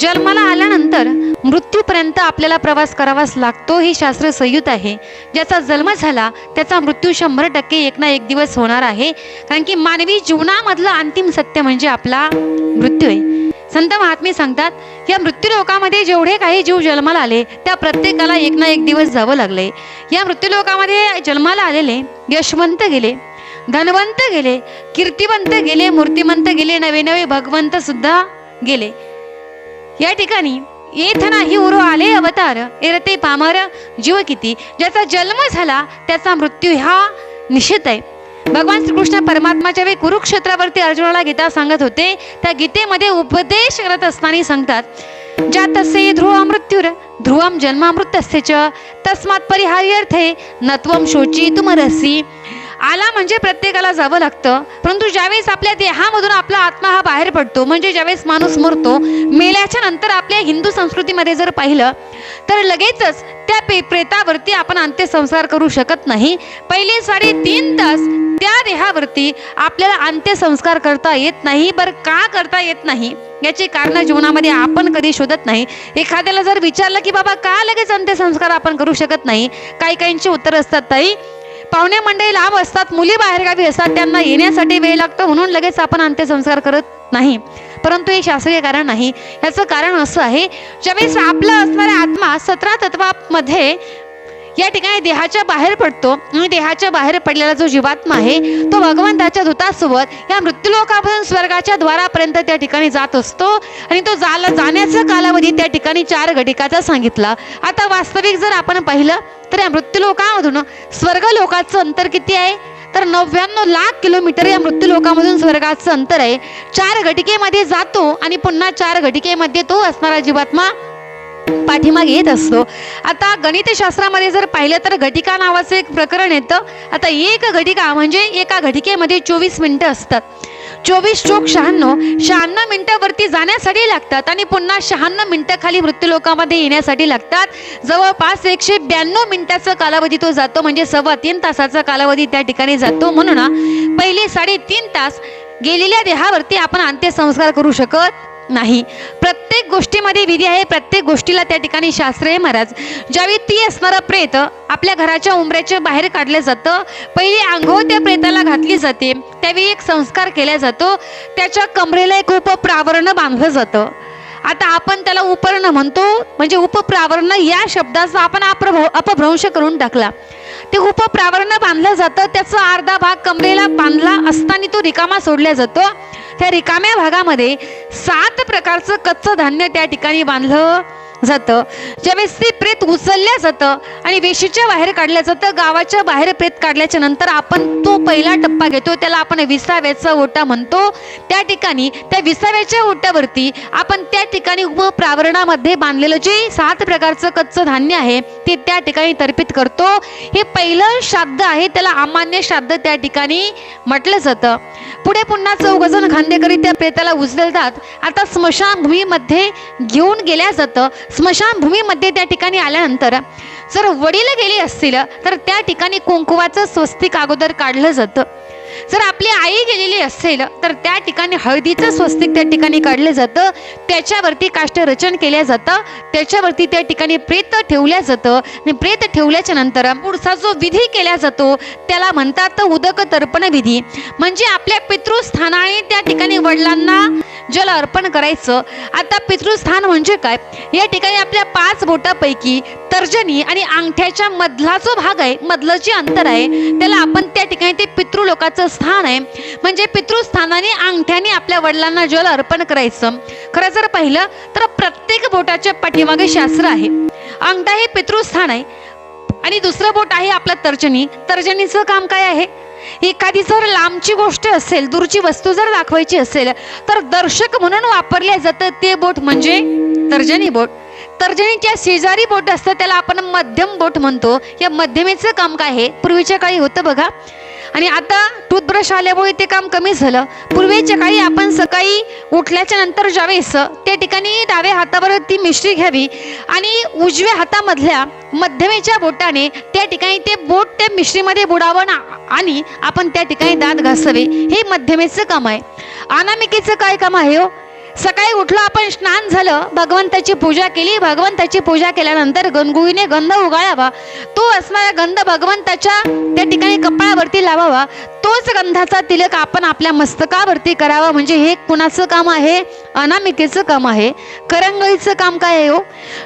जन्माला आल्यानंतर मृत्यूपर्यंत आपल्याला प्रवास करावाच लागतो ही शास्त्र संयुत आहे. ज्याचा जन्म झाला त्याचा मृत्यू शंभर टक्के एक ना एक दिवस होणार आहे. कारण की मानवी जीवनामधलं अंतिम सत्य म्हणजे आपला मृत्यू आहे. संत महात्मे सांगतात या मृत्यूलोकामध्ये जेवढे काही जीव जन्माला आले त्या प्रत्येकाला एक ना एक दिवस जावं लागले. या मृत्यूलोकामध्ये जन्माला आलेले यशवंत गेले धनवंत गेले कीर्तिवंत गेले मूर्तिमंत गेले नवे नवे भगवंत सुद्धा गेले. या ठिकाणी येथना नाही उरो आले अवतार. एरते पामर जीव किती? ज्याचा जन्म झाला त्याचा मृत्यू हा निश्चित आहे. भगवान श्रीकृष्ण परमात्माच्या वेळी कुरुक्षेत्रावरती अर्जुनाला गीता सांगत होते. त्या गीतेमध्ये उपदेश करत असताना सांगतात ज्या तसे ध्रुव मृत्यूर ध्रुवम जन्मामृत च तस्मात् परिहार्यर्थे नत्वम शोची तुमरसी आला म्हणजे प्रत्येकाला जावं लागतं. परंतु ज्यावेळेस आपल्या देहामधून आपला आत्मा हा बाहेर पडतो म्हणजे ज्यावेळेस माणूस मरतो मेल्याच्या नंतर आपल्या हिंदू संस्कृतीमध्ये जर पाहिलं तर लगेचच त्या पे प्रेतावरती आपण अंत्यसंस्कार करू शकत नाही. पहिले साडेतीन तास त्या देहावरती आपल्याला अंत्यसंस्कार करता येत नाही बरं का करता येत नाही याची कारणं जीवनामध्ये आपण कधी शोधत नाही. एखाद्याला जर विचारलं की बाबा का लगेच अंत्यसंस्कार आपण करू शकत नाही? काही काहींचे उत्तर असतात ताई पाहुणे मंडळी लांब असतात मुली बाहेरगावी असतात त्यांना येण्यासाठी वेळ लागतो म्हणून लगेच आपण अंत्यसंस्कार करत नाही. परंतु हे शास्त्रीय कारण नाही. याचं कारण असं आहे ज्यावेळेस आपला असणारा आत्मा सतरा तत्वामध्ये या ठिकाणी देहाच्या बाहेर पडतो. आणि देहाच्या बाहेर पडलेला जो जीवात्मा आहे तो भगवंताच्या दूतासोबत या मृत्यूलोकापासून स्वर्गाच्या द्वारापर्यंत त्या ठिकाणी जात असतो. आणि तो जाला जाण्याचा कालावधी त्या ठिकाणी चार घटिकाचा सांगितला. आता वास्तविक जर आपण पाहिलं तर या मृत्यूलोकामधून स्वर्ग लोकाचं अंतर किती आहे? तर नव्याण्णव लाख किलोमीटर या मृत्यूलोकामधून स्वर्गाचं अंतर आहे. चार घटिकेमध्ये जातो आणि पुन्हा चार घटिकेमध्ये तो असणारा जीवात्मा पाठीमागे येत असतो. आता गणितशास्त्रामध्ये जर पाहिलं तर घटिका नावाचं एक प्रकरण येतं. आता एक घटिका म्हणजे एका घटिकेमध्ये चोवीस मिनटं असतात. चोवीस चोक शहाण्णव शहाण्णव मिनटावरती जाण्यासाठी लागतात आणि पुन्हा शहाण्णव मिनिटं खाली मृत्यूलोकामध्ये येण्यासाठी लागतात. जवळपास एकशे ब्याण्णव मिनिटाचा कालावधी तो जातो म्हणजे सव्वा तीन तासाचा कालावधी त्या ठिकाणी जातो म्हणून पहिले साडेतीन तास गेलेल्या देहावरती आपण अंत्यसंस्कार करू शकत नाही. प्रत्येक गोष्टीमध्ये विधी आहे. प्रत्येक गोष्टीला त्या ठिकाणी शास्त्र आहे महाराज. ज्यावेळी ती असणारं प्रेत आपल्या घराच्या उंबऱ्याच्या बाहेर काढलं जातं पहिली आंघोळ त्या प्रेताला घातली जाते त्यावेळी एक संस्कार केला जातो त्याच्या कमरेला एक उपप्रावरण बांधलं जातं. आता आपण त्याला उपर्ण म्हणतो म्हणजे उपप्रावरण या शब्दाचा आपण अप्रभ अपभ्रंश करून टाकला. ते उपप्रावरण बांधलं जातं. त्याचा अर्धा भाग कमरेला बांधला असताना तो रिकामा सोडला जातो. त्या रिकाम्या भागामध्ये सात प्रकारचं कच्चं धान्य त्या ठिकाणी बांधलं. जातं. ज्यावेळेस ते प्रेत उचलल्या जातं आणि वेशीच्या बाहेर काढलं जातं गावाच्या बाहेर प्रेत काढल्याच्या नंतर आपण तो पहिला टप्पा घेतो त्याला आपण विसाव्याचा ओटा म्हणतो. त्या ठिकाणी त्या विसाव्याच्या ओट्यावरती आपण त्या ठिकाणी उपप्रावरणामध्ये बांधलेलं जे सात प्रकारचं कच्चं धान्य आहे ते त्या ठिकाणी तर्पित करतो. हे पहिलं श्राद्ध आहे त्याला अमान्य श्राद्ध त्या ठिकाणी म्हटलं जातं. पुढे पुन्हा चौघजण खांदेकरी त्या प्रेताला उचलतात. आता स्मशानभूमीमध्ये घेऊन गेल्या जातं. स्मशानभूमीमध्ये त्या ठिकाणी आल्यानंतर जर वडील गेली असतील तर त्या ठिकाणी कुंकुवाचं स्वस्तिक अगोदर काढलं जातं. जर आपली आई गेलेली असेल तर त्या ठिकाणी हळदीचं स्वस्तिक त्या ठिकाणी काढलं जातं त्याच्यावरती काष्टरचन केल्या जातं त्याच्यावरती त्या ठिकाणी प्रेत ठेवल्या जातं आणि प्रेत ठेवल्याच्या नंतर पुढचा जो विधी केला जातो त्याला म्हणतात उदक तर्पण विधी. म्हणजे आपल्या पितृस्थानाने त्या ठिकाणी वडिलांना जल अर्पण करायचं. आता पितृस्थान म्हणजे काय? या ठिकाणी आपल्या पाच बोटापैकी तर्जनी आणि अंगठ्याच्या मधला जो भाग आहे मधलं जे अंतर आहे त्याला आपण त्या ठिकाणी ते पितृलोकाचं स्थान आहे. म्हणजे पितृस्थानाने अंगठ्याने आपल्या वडिलांना जल अर्पण करायचं. खरं जर पाहिलं तर प्रत्येक बोटाच्या पाठीमागे शास्त्र आहे. अंगठा हे पितृस्थान आहे. आणि दुसरं बोट आहे आपलं तर्जनी. तर्जनीचं काम काय आहे? एखादी जर लांबची गोष्ट असेल दूरची वस्तू जर दाखवायची असेल तर दर्शक म्हणून वापरले जातं ते बोट म्हणजे तर्जनी बोट. तर्जनीच्या शेजारी बोट असतं त्याला आपण मध्यम बोट म्हणतो. या मध्यमेचं काम काय आहे? पूर्वीच्या काळी होतं बघा. आणि आता टूथब्रश आल्यामुळे ते काम कमी झालं. पूर्वीच्या काळी आपण सकाळी उठल्याच्या नंतर ज्यावेळेस त्या ठिकाणी डाव्या हातावर ती मिश्री घ्यावी आणि उजव्या हातामधल्या मध्यमेच्या बोटाने त्या ठिकाणी ते बोट त्या मिश्रीमध्ये बुडावं ना आणि आपण त्या ठिकाणी दात घासावे हे मध्यमेचं काम आहे. अनामिकेचं काय काम आहे हो? सकाळी उठलो आपण स्नान झालं भगवंताची पूजा केली. भगवंताची पूजा केल्यानंतर गणगुईने गंध उगाळावा. तो असणारा गंध भगवंताच्या त्या ठिकाणी कपाळावरती लावावा. तोच गंधाचा तिलक आपण आपल्या मस्तकावरती करावा. म्हणजे हे कुणाचं काम आहे? अनामिकेचं काम आहे. करंगळीचं काम काय आहे हो?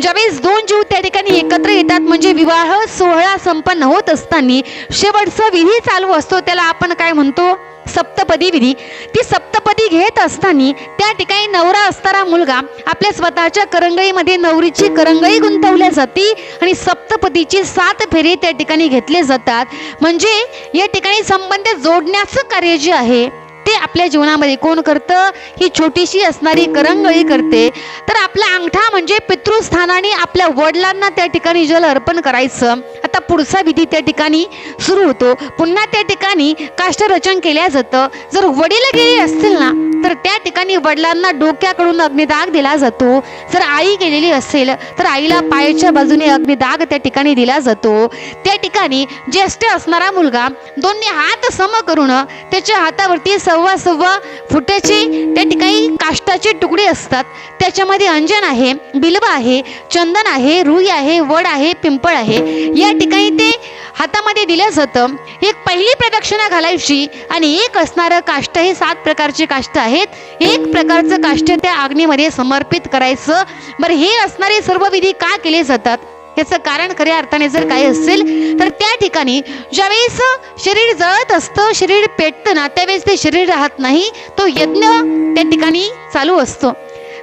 ज्यावेळेस दोन जीव त्या ठिकाणी एकत्र येतात म्हणजे विवाह सोहळा संपन्न होत असताना शेवटचा विधी चालू असतो त्याला आपण काय म्हणतो? सप्तपदी विधी. ती सप्तपदी घेत असताना त्या ठिकाणी नवरा असणारा मुलगा आपल्या स्वतःच्या करंगळीमध्ये नवरीची करंगळी गुंतवल्या जाते आणि सप्तपतीची सात फेरी त्या ठिकाणी घेतले जातात. म्हणजे या ठिकाणी संबंध जोडण्याचं कार्य जे आहे ते आपल्या जीवनामध्ये कोण करतं? ही छोटीशी असणारी करंगळी करते. तर आपला अंगठा म्हणजे पितृस्थानाने आपल्या वडिलांना त्या ठिकाणी जल अर्पण करायचं. आता पुढचा विधी त्या ठिकाणी सुरू होतो. पुन्हा त्या ठिकाणी काष्टरचन केल्या जातं. जर वडील गेले असतील ना तर त्या ठिकाणी वडिलांना डोक्याकडून अग्निदाग दिला जातो जर आई गेलेली असेल तर आईला पायाच्या बाजूने अग्निदाग त्या ठिकाणी दिला जातो. त्या ठिकाणी ज्येष्ठ असणारा मुलगा दोन्ही हात सम करून त्याच्या हातावरती सव्वा सव्वा फुटाची त्या ठिकाणी काष्टाचे तुकडे असतात. त्याच्यामध्ये अंजन आहे बिल्व आहे चंदन आहे रुई आहे वड आहे पिंपळ आहे. या ठिकाणी ते हातामध्ये दिलं जातं. एक पहिली प्रदक्षिणा घालायची आणि एक असणारं काष्ट हे सात प्रकारचे काष्ट आहेत. एक प्रकारचं काष्ट त्या अग्नीमध्ये समर्पित करायचं. बरं हे असणारे सर्व विधी का केले जातात? याचं कारण खऱ्या अर्थाने जर काय असेल तर त्या ठिकाणी ज्यावेळेस शरीर जळत असतं शरीर पेटतं ना त्यावेळेस ते शरीर राहत नाही तो यज्ञ त्या ठिकाणी चालू असतो.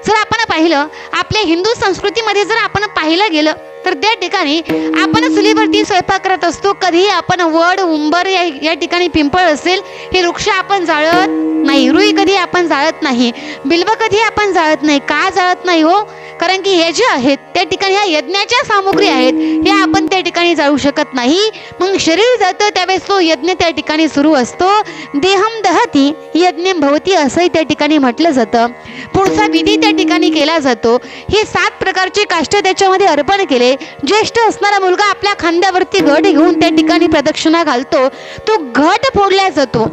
जर आपण पाहिलं आपल्या हिंदू संस्कृतीमध्ये जर आपण पाहिलं गेलं तर त्या ठिकाणी आपण चुलीवरती स्वयंपाक करत असतो. कधी आपण वड उंबर या या ठिकाणी पिंपळ असेल हे वृक्ष आपण जाळत नाही. रुई कधी आपण जाळत नाही. बिल्व कधी आपण जाळत नाही. का जाळत नाही हो? कारण की हे जे आहेत त्या ठिकाणी ह्या यज्ञाच्या सामुग्री आहेत हे आपण त्या ठिकाणी जाळू शकत नाही. मग शरीर जातं त्यावेळेस तो यज्ञ त्या ठिकाणी सुरू असतो. देहम दहती यज्ञ भवती असंही त्या ठिकाणी म्हटलं जातं. पुढचा विधी त्या ठिकाणी केला जातो. हे सात प्रकारचे काष्ट त्याच्यामध्ये अर्पण केले. ज्येष्ठ असणारा मुलगा आपल्या खांद्यावरती घट घेऊन त्या ठिकाणी प्रदक्षिणा घालतो. तो घट फोडला जातो.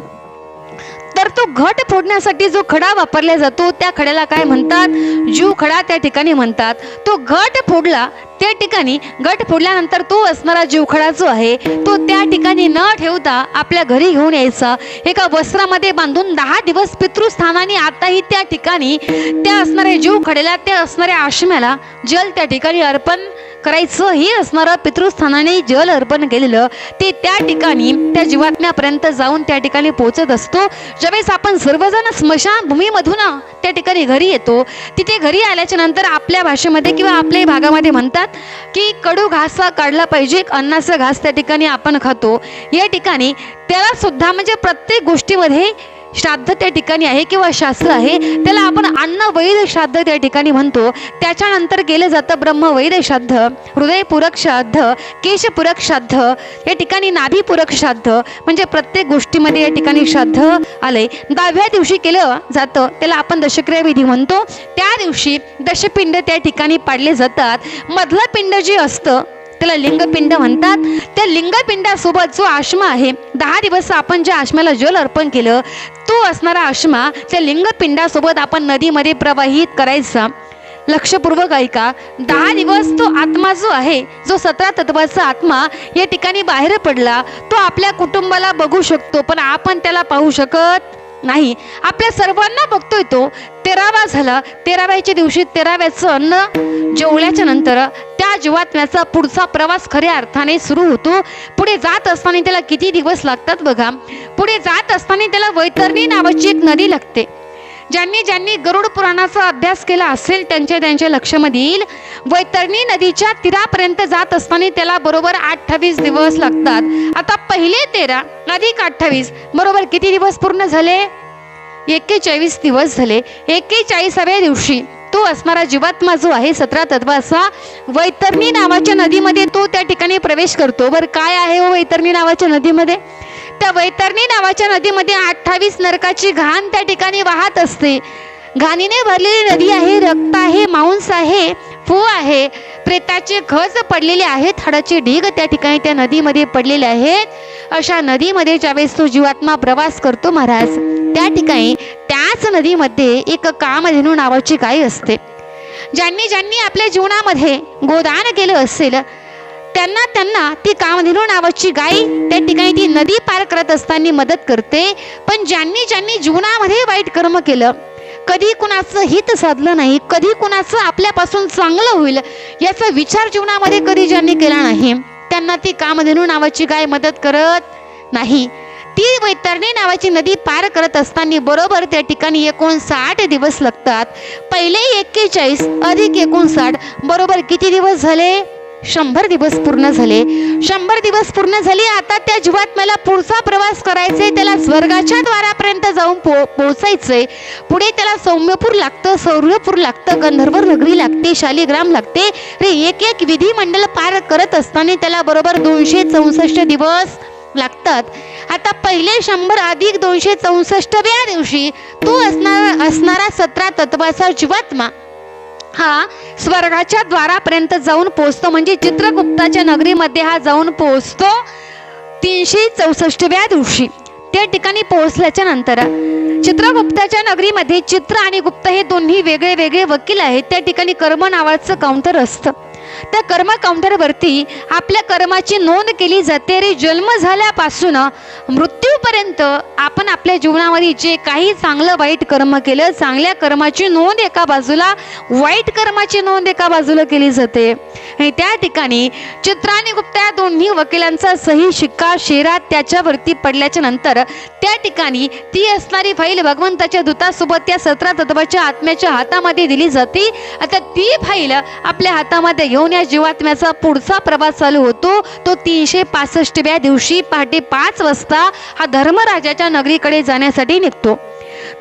तर तो घट फोडण्यासाठी जो खडा वापरला जातो त्या खड्याला काय म्हणतात? जीव खडा त्या ठिकाणी म्हणतात. तो घट फोडला त्या ठिकाणी घट फोडल्यानंतर तो असणारा जीवखडा जो आहे तो त्या ठिकाणी न ठेवता आपल्या घरी घेऊन यायचा. एका वस्त्रामध्ये बांधून दहा दिवस पितृस्थानाने आताही त्या ठिकाणी त्या असणाऱ्या जीवखड्याला त्या असणाऱ्या आश्म्याला जल त्या ठिकाणी अर्पण करायचं हे असणारं पितृस्थानाने जल अर्पण केलेलं ते त्या ठिकाणी त्या जीवात्म्यापर्यंत जाऊन त्या ठिकाणी पोहोचत असतो. ज्यावेळेस आपण सर्वजण स्मशानभूमीमधून त्या ठिकाणी घरी येतो तिथे घरी आल्याच्यानंतर आपल्या भाषेमध्ये किंवा आपल्या भागामध्ये म्हणतात की कडू घास काढला पाहिजे अन्नाचा घास त्या ठिकाणी आपण खातो. या ठिकाणी त्याला सुद्धा म्हणजे प्रत्येक गोष्टीमध्ये श्राद्ध त्या ठिकाणी आहे किंवा शास्त्र आहे त्याला आपण अन्न वैध श्राद्ध त्या ठिकाणी म्हणतो. त्याच्यानंतर केलं जातं ब्रह्मवैद श्राद्ध हृदयपूरक श्राद्ध केशपूरक श्राद्ध या ठिकाणी नाभीपूरक श्राद्ध म्हणजे प्रत्येक गोष्टीमध्ये या ठिकाणी श्राद्ध आलंय. दहाव्या दिवशी केलं जातं त्याला आपण दशक्रिया विधी म्हणतो. त्या दिवशी दशपिंड त्या ठिकाणी पाडले जातात. मधलं पिंड जे असतं त्याला लिंगपिंड म्हणतात. त्या लिंगपिंडासोबत जो आश्मा आहे दहा दिवस आपण ज्या आश्म्याला जल अर्पण केलं तो असणारा आश्मा त्या लिंगपिंडासोबत आपण नदीमध्ये प्रवाहित करायचा. लक्षपूर्वक ऐका दहा दिवस तो आत्मा जो आहे जो सतरा तत्वाचा आत्मा या ठिकाणी बाहेर पडला तो आपल्या कुटुंबाला बघू शकतो पण आपण त्याला पाहू शकत नाही. आपल्या सर्वांना बघतोय तो. तेरावा झाला. तेराव्याच्या दिवशी तेराव्याचं अन्न जेवल्याच्या नंतर त्या जीवात्म्याचा पुढचा प्रवास खऱ्या अर्थाने सुरू होतो. पुढे जात असताना त्याला किती दिवस लागतात बघा. पुढे जात असताना त्याला वैतरणी नावाची एक नदी लागते. ज्यांनी ज्यांनी गरुड पुराणाचा अभ्यास केला असेल त्यांच्या त्यांच्या लक्षामध्ये येईल वैतरणी नदीच्या तीरापर्यंत जात असताना त्याला बरोबर अठ्ठावीस दिवस लागतात. आता पहिले तेरा अधिक अठ्ठावीस बरोबर किती दिवस पूर्ण झाले? एक्केचाळीस दिवस झाले. एक्केचाळीसाव्या दिवशी तो असणारा जीवात्मा जो आहे सतरा तत्वाचा वैतरणी नावाच्या नदीमध्ये तो त्या ठिकाणी प्रवेश करतो. बरं काय आहे हो वैतरणी नावाच्या नदीमध्ये? त्या वैतरणी नावाच्या नदीमध्ये अठ्ठावीस नरकाची घाण त्या ठिकाणी वाहत असते. घाणीने भरलेली नदी आहे रक्त आहे मांस आहे फू आहे. प्रेताचे खज पडलेले आहेत हाडाचे ढीग त्या ठिकाणी त्या नदीमध्ये पडलेले आहेत. अशा नदीमध्ये ज्यावेळेस तो जीवात्मा प्रवास करतो महाराज त्या ठिकाणी त्याच नदीमध्ये एक कामधेनू नावाची गाय असते. ज्यांनी ज्यांनी आपल्या जीवनामध्ये गोदान केलं असेल त्यांना त्यांना ती कामधेनू नावाची गाय त्या ठिकाणी ती नदी पार करत असताना मदत करते. पण ज्यांनी ज्यांनी जीवनामध्ये वाईट कर्म केलं कधी कुणाचं हित साधलं नाही कधी कुणाचं आपल्यापासून चांगलं होईल याचा विचार जीवनामध्ये कधी ज्यांनी केला नाही त्यांना ती कामधेनू नावाची गाय मदत करत नाही. ती वैतरणी नावाची नदी पार करत असताना बरोबर त्या ठिकाणी एकोणसाठ दिवस लागतात. पहिले एक्केचाळीस अधिक एकोणसाठ बरोबर किती दिवस झाले? शंभर दिवस पूर्ण झाले. शंभर दिवस पूर्ण झाले आता त्या जीवात्म्याला पुढचा प्रवास करायचा त्याला स्वर्गाच्या द्वारापर्यंत जाऊन पो पोहोचायचंय. पुढे त्याला सौम्यपूर लागतं सौर्यपूर लागतं गंधर्व नगरी लागते शालिग्राम लागते. रे एक एक विधिमंडळ पार करत असताना त्याला बरोबर दोनशे चौसष्ट दिवस लागतात. आता पहिले शंभर अधिक दोनशे चौसष्टव्या दिवशी तो असणार असणारा सतरा तत्वाचा जीवात्मा हा स्वर्गाच्या द्वारापर्यंत जाऊन पोहोचतो. म्हणजे चित्रगुप्ताच्या नगरीमध्ये हा जाऊन पोहोचतो तीनशे चौसष्टव्या दिवशी. त्या ठिकाणी पोहोचल्याच्या नंतर चित्रगुप्ताच्या नगरीमध्ये चित्र आणि गुप्त हे दोन्ही वेगळे वेगळे वकील आहेत. त्या ठिकाणी कर्म नावाचं काउंटर असतं. त्या कर्म काउंटरवरती आपल्या कर्माची नोंद केली जाते. रे जन्म झाल्यापासून मृत्यूपर्यंत आपण आपल्या जीवनामध्ये जे काही चांगलं वाईट कर्म केलं चांगल्या कर्माची नोंद एका बाजूला वाईट कर्माची नोंद एका बाजूला केली जाते. आणि त्या ठिकाणी चित्राने गुप्ता गुप्त या दोन्ही वकिलांचा सही शिक्का शेरा त्याच्यावरती पडल्याच्या नंतर त्या ठिकाणी ती असणारी फाईल भगवंताच्या दूतासोबत त्या सतरा तत्वाच्या आत्म्याच्या हातामध्ये दिली जाते. आता ती फाईल आपल्या हातामध्ये घेऊन या जीवात्म्याचा पुढचा प्रवास चालू होतो. तो तीनशे पासष्टव्या दिवशी पहाटे पाच वाजता हा धर्मराजाच्या नगरीकडे जाण्यासाठी निघतो.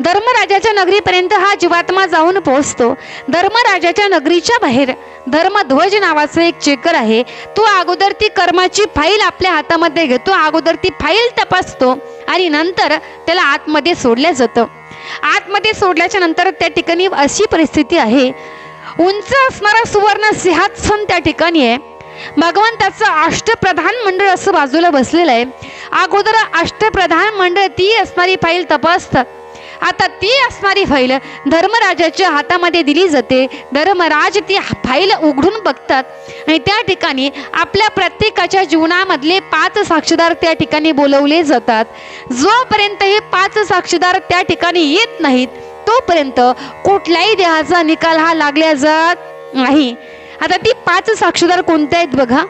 धर्मराजाच्या नगरीपर्यंत हा जीवात्मा जाऊन पोहोचतो. धर्मराजाच्या नगरीच्या बाहेर धर्मध्वज नावाचं एक चेकर आहे. तो अगोदर ती कर्माची फाईल आपल्या हातामध्ये घेतो. अगोदर ती फाईल तपासतो आणि नंतर त्याला आतमध्ये सोडलं जातं. आतमध्ये सोडल्याच्या नंतर त्या ठिकाणी अशी परिस्थिती आहे. उंच असणारा सुवर्ण सिंहासन त्या ठिकाणी आहे. भगवंताचं अष्टप्रधान मंडळ असं बाजूला बसलेलं आहे. अगोदर अष्टप्रधान मंडळ ती असणारी फाईल तपासतात आता ती असणारी फाईल धर्मराजाच्या हातामध्ये दिली जाते. धर्मराज ती फाईल उघडून बघतात. आणि त्या ठिकाणी आपल्या प्रत्येकाच्या जीवनामधले पाच साक्षीदार त्या ठिकाणी बोलवले जातात. जोपर्यंत हे पाच साक्षीदार त्या ठिकाणी येत नाहीत तोपर्यंत कुठल्याही देहाचा निकाल हा लागल्या जात नाही. आता ती पाच साक्षीदार कोणत्या आहेत बघा?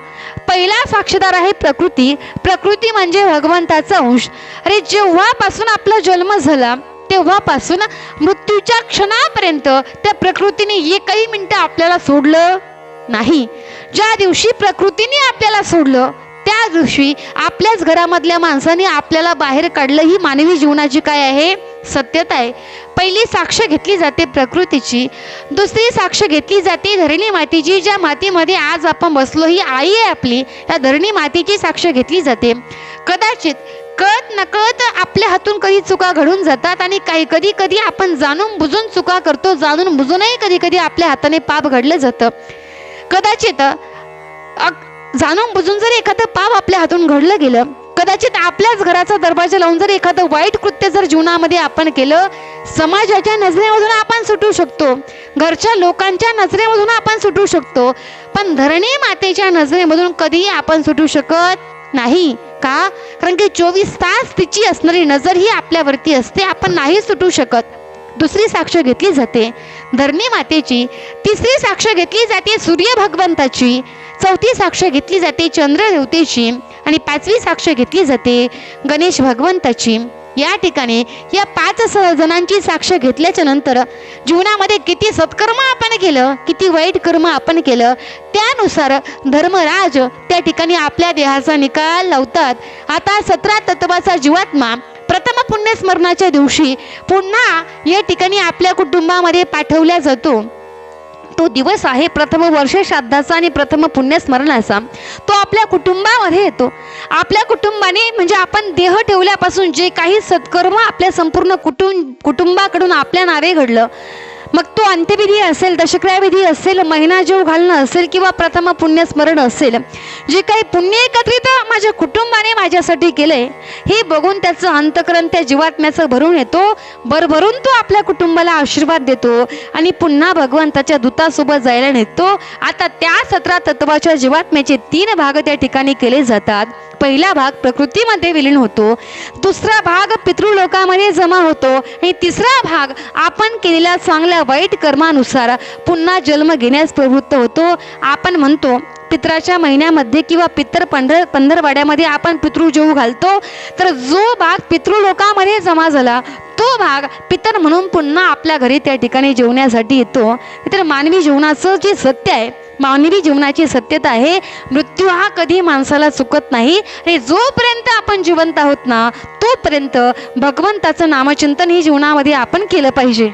पहिला साक्षीदार आहे प्रकृती. प्रकृती म्हणजे भगवंताचा अंश. अरे जेव्हापासून आपला जन्म झाला तेव्हापासून मृत्यूच्या क्षणापर्यंत त्या प्रकृतीने एकही मिनटं आपल्याला सोडलं नाही. ज्या दिवशी प्रकृतीने आपल्याला सोडलं त्या दिवशी आपल्याच घरामधल्या माणसाने आपल्याला बाहेर काढलं. ही मानवी जीवनाची काय आहे? सत्यता आहे. पहिली साक्ष घेतली जाते प्रकृतीची दुसरी साक्ष घेतली जाते धरणी मातीची ज्या मातीमध्ये आज आपण बसलो ही आई आहे आपली त्या धरणी मातीची साक्ष घेतली जाते. कदाचित कळत नकळत आपल्या हातून कधी चुका घडून जातात आणि काही कधी कधी आपण जाणून बुजून चुका करतो जाणून बुजूनही कधी कधी आपल्या हाताने पाप घडलं जातं. कदाचित अग- जाणून बुजून जर एखादं पाप आपल्या हातून घडलं गेलं कदाचित आपल्याच घराचा दरवाजा लावून जर एखादं वाईट कृत्य जर जीवनामध्ये आपण केलं समाजाच्या नजरेमधून आपण सुटू शकतो घरच्या लोकांच्या नजरेमधून आपण सुटू शकतो पण धरणी मातेच्या नजरेमधून कधीही आपण सुटू शकत नाही का? कारण की चोवीस तास तिची असणारी नजर ही आपल्यावरती असते आपण नाही सुटू शकत. दुसरी साक्ष घेतली जाते धरणी मातेची. तिसरी साक्ष घेतली जाते सूर्य भगवंताची. चौथी साक्ष घेतली जाते चंद्रदेवतेची. आणि पाचवी साक्ष घेतली जाते. गणेश भगवंताची. या ठिकाणी या पाच स- जणांची साक्ष घेतल्याच्या नंतर जीवनामध्ये किती सत्कर्म आपण केलं किती वाईट कर्म आपण केलं त्यानुसार धर्मराज त्या ठिकाणी आपल्या देहाचा निकाल लावतात. आता सतरा तत्वाचा जीवात्मा प्रथम पुण्यस्मरणाच्या दिवशी पुन्हा या ठिकाणी आपल्या कुटुंबामध्ये पाठवला जातो. तो दिवस आहे प्रथम वर्ष श्राद्धाचा आणि प्रथम पुण्यस्मरणाचा. तो आपल्या कुटुंबामध्ये येतो. आपल्या कुटुंबाने म्हणजे आपण देह ठेवल्यापासून जे काही सत्कर्म आपल्या संपूर्ण कुटुंब कुटुंबाकडून आपल्या नावे घडलं. मग तो अंत्यविधी असेल दशक्रियाविधी असेल महिना जेव घालणं असेल किंवा प्रथम पुण्यस्मरण असेल जे काही पुण्य एकत्रित माझ्या कुटुंबाने माझ्यासाठी केले हे बघून त्याचं अंतकरण त्या जीवात्म्याचं भरून येतो भरभरून तो आपल्या कुटुंबाला आशीर्वाद देतो आणि पुन्हा भगवंताच्या दूतासोबत जायला नेतो. आता त्या सतरा तत्वाच्या जीवात्म्याचे तीन भाग त्या ठिकाणी केले जातात. पहिला भाग प्रकृतीमध्ये विलीन होतो दुसरा भाग पितृलोकामध्ये जमा होतो आणि तिसरा भाग आपण केलेल्या चांगल्या वाईट कर्मानुसार पुन्हा जन्म घेण्यास प्रवृत्त होतो. आपण म्हणतो पित्राच्या महिन्यामध्ये किंवा पितर पंढर पंधरवाड्यामध्ये आपण पितृ जेऊ घालतो तर जो भाग पितृलोकामध्ये जमा झाला तो भाग पितर म्हणून पुन्हा आपल्या घरी त्या ठिकाणी जेवण्यासाठी येतो. तर मानवी जीवनाचं जे सत्य आहे मानवी जीवनाची सत्यता आहे मृत्यू हा कधी माणसाला चुकत नाही. आणि जोपर्यंत आपण जिवंत आहोत ना तोपर्यंत भगवंताचं नामचिंतन ही जीवनामध्ये आपण केलं पाहिजे.